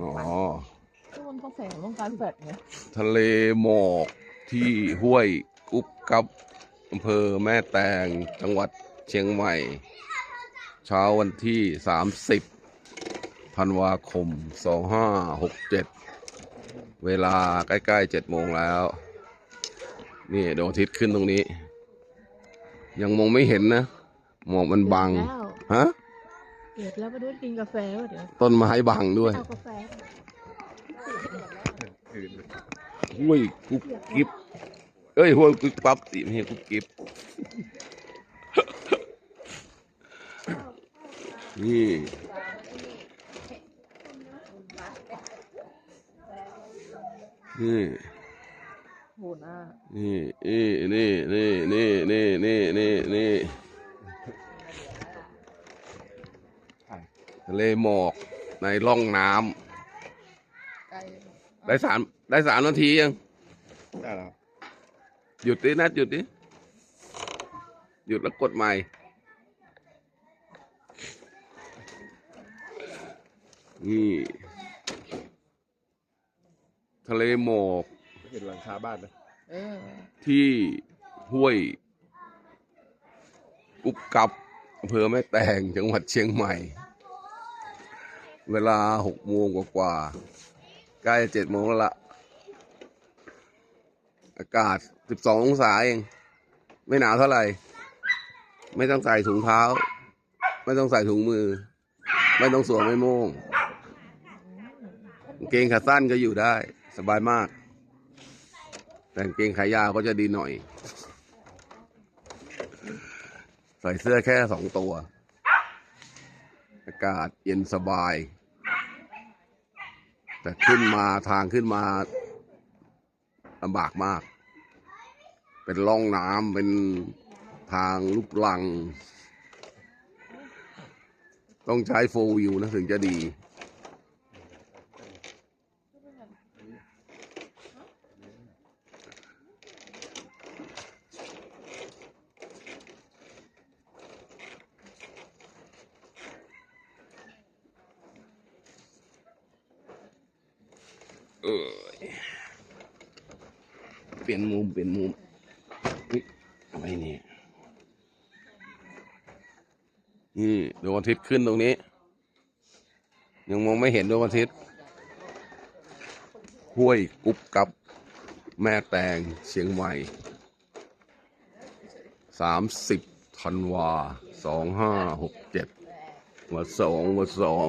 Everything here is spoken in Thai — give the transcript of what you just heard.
อ๋อก็มันต้องแสงต้องการแฟลชไงทะเลหมอกที่ห้วยกุ๊บกับ อำเภอแม่แตง จังหวัดเชียงใหม่ เช้าวันที่ 30ธันวาคม 2567 เวลาใกล้ ๆ 7 โมงแล้ว นี่ดวงอาทิตย์ขึ้นตรงนี้ ยังมองไม่เห็นนะ หมอกมันบังแล้วฮะ เกิดแล้วมาด้วยกินกาแฟวะเดี๋ยวต้นไม้บังด้วย เอากาแฟห้วยกุ๊บกิ๊บเอ้ยห้วยกุ๊บปั๊บสิไม่ใช่กุ๊บกิ๊บนี่นี่โหหน้านี่นี่นี่นี่นี่นี่นี่นี่นี่ ทะเลหมอกในร่องน้ไกลำได้สามได้สามนาทียัง ได้แล้วหยุดดินัดหยุดดิหยุดแล้วกดใหม่ นี่ ทะเลหมอกเห็นหลังคาบ้านไหมเออที่ห้วยกุบกับอำเภอแม่แตงจังหวัดเชียงใหม่ เวลาหกโมงกว่าๆใกล้เจ็ดโมงแล้วละอากาศสิบสององศาเอง ไม่หนาวเท่าไหร่ ไม่ต้องใส่ถุงเท้า ไม่ต้องใส่ถุงมือ ไม่ต้องสวมไม่โม่งเกงขาสั้นก็อยู่ได้ สบายมาก แต่เกงขายาวก็จะดีหน่อย ใส่เสื้อแค่สองตัว อากาศเย็นสบาย แต่ขึ้นมาทางขึ้นมาลำบากมาก เป็นล่องน้ำเป็นทางลูกลัง ต้องใช้โฟวิวนะถึงจะดี เออเปลี่ยนมุมเปลี่ยนมุมนี่อะไรเนี่ยนี่ดวงอาทิตย์ขึ้นตรงนี้ ยังมองไม่เห็นดวงอาทิตย์ห้วยกุบกับแม่แตงเชียงใหม่สามสิบธันวาสองห้าหกเจ็ดวันสองวันสอง